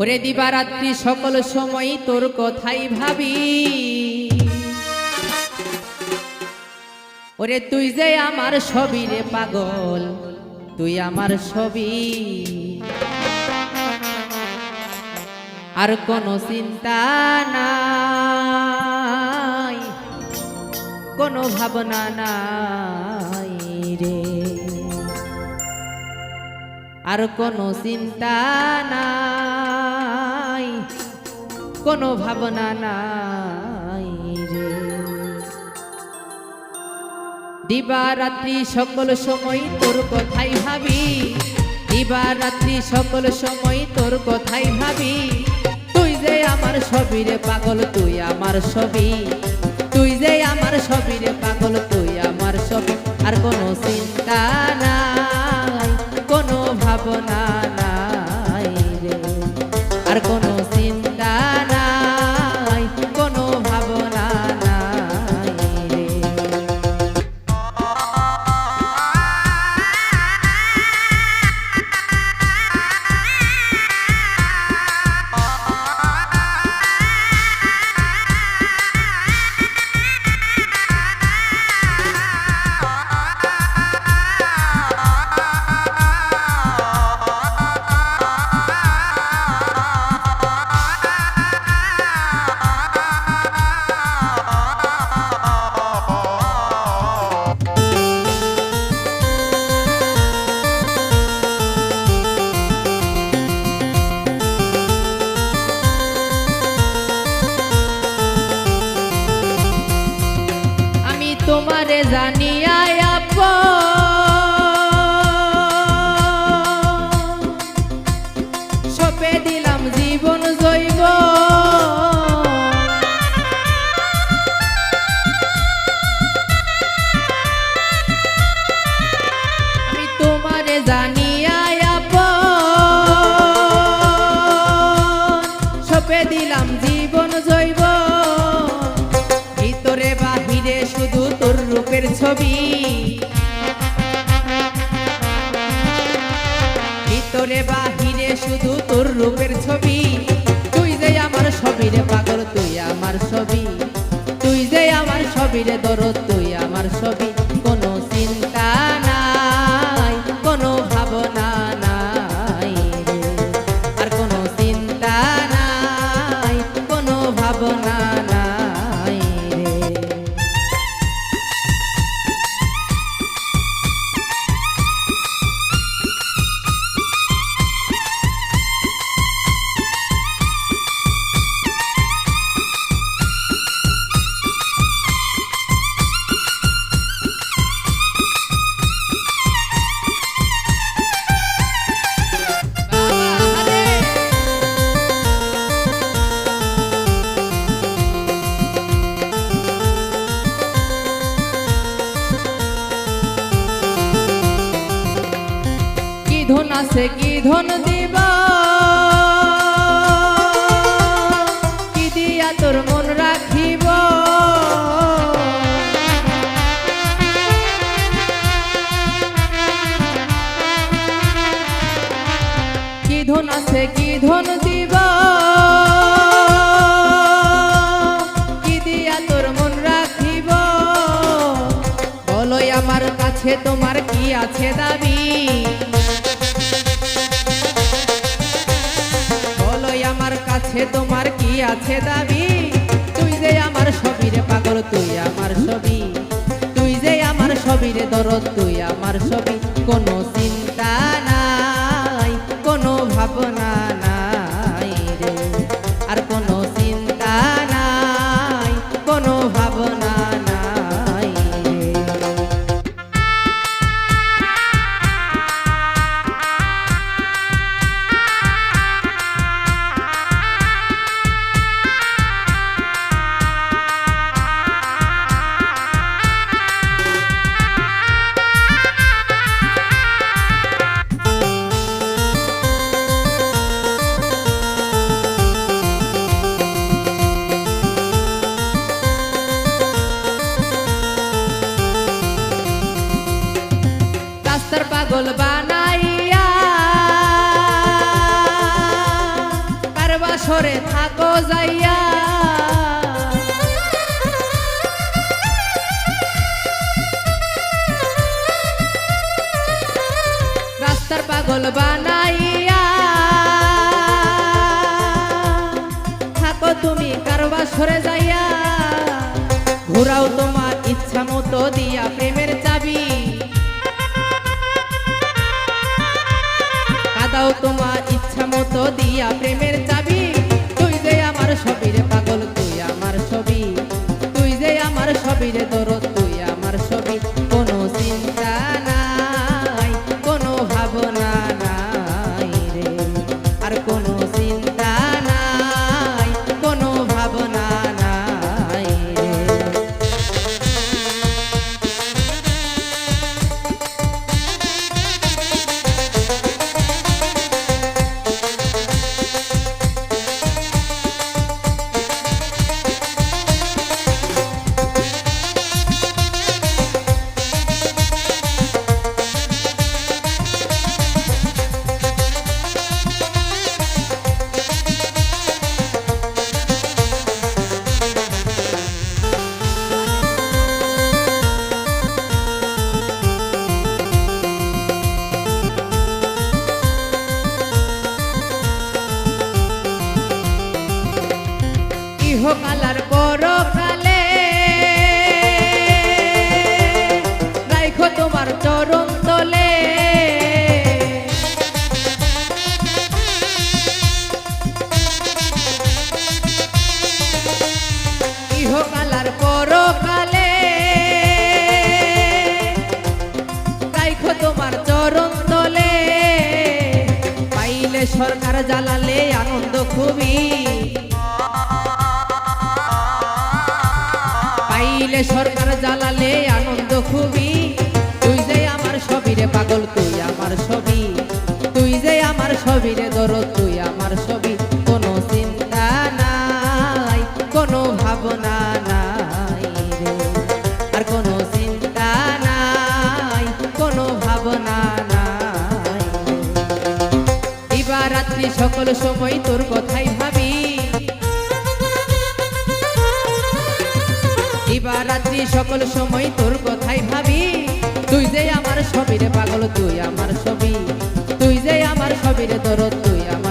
ওরে দিবারাত্রি সকল সময় তোর কথাই ভাবি। ওরে তুই যে আমার ছবি রে পাগল, তুই আমার ছবি। আর কোনো চিন্তা নাই, কোনো ভাবনা নাই রে। আর কোনো চিন্তা নাই। কোনো ভাবনা নাই রে। দিবা রাত্রি সকল সময় তোর কথাই ভাবি। দিবা রাত্রি সকল সময় তোর কথাই ভাবি। তুই যে আমার ছবি রে পাগল, তুই আমার ছবি তুই যে আমার ছবি রে পাগল, তুই আমার ছবি আর কোনো চিন্তা নাই, কোনো ভাবনা তোমারে জানিয়া সপে দিলাম জীবন জৈব। আমি তোমারে জানিয়া সপে দিলাম জীবন জৈব। ছবি ভিতরে বাহিরে শুধু তোর রূপের ছবি। তুই যে আমার ছবিরে পাগল, তুই আমার ছবি তুই যে আমার ছবিরে দরদ, তুই কি কি ধন দিবা? কি দিয়া তোর মন রাখিব? কি ধন আছে, কি ধন দিবা? মন আমার কাছে তোমার কি আছে দাবি? কাছে তোমার কি আছে দাবি? তুই যে আমার সবিরে পাগল, তুই আমার ছবি তুই যে আমার সবিরে দরদ, তুই আমার ছবি তোর পাগল বানাইয়া। কার থাকো যাইয়া। রাস্তার পাগল বানাইয়া। থাকো তুমি কার বাসরে যাইয়া। ঘোরাও তোমার ইচ্ছা মতো দিয়া প্রেমের চাবি। কাদাও তোমার ইচ্ছা মতো দিয়া প্রেমের চাবি। তুই যে আমার সবিরে পাগল, তুই আমার ছবি। তুই যে আমার সবিরে দরদ ইহকালার পরকালে রাইখো তোমার চরণ তলে। ইহকালার পরকালে রাইখো তোমার চরণ তলে। পাইলে সরকার জ্বালালে আনন্দ খুবই। পাইলে সরকার জ্বালালে আনন্দ খুবই। তুই যে আমার সবিরে পাগল, তুই আমার ছবি। তুই যে আমার সবিরে দরদ, তুই আমার ছবি। কোনো চিন্তা নাই, কোনো ভাবনা নাই আর কোনো চিন্তা নাই, কোনো ভাবনা নাই দিবা রাত্রি সকল সময় তোর কথাই রাত্রি সকল সময় তোর কথাই ভাবি। তুই যে আমার সবিরে পাগল, তুই আমার ছবি তুই যে আমার সবিরে তোর তুই আমার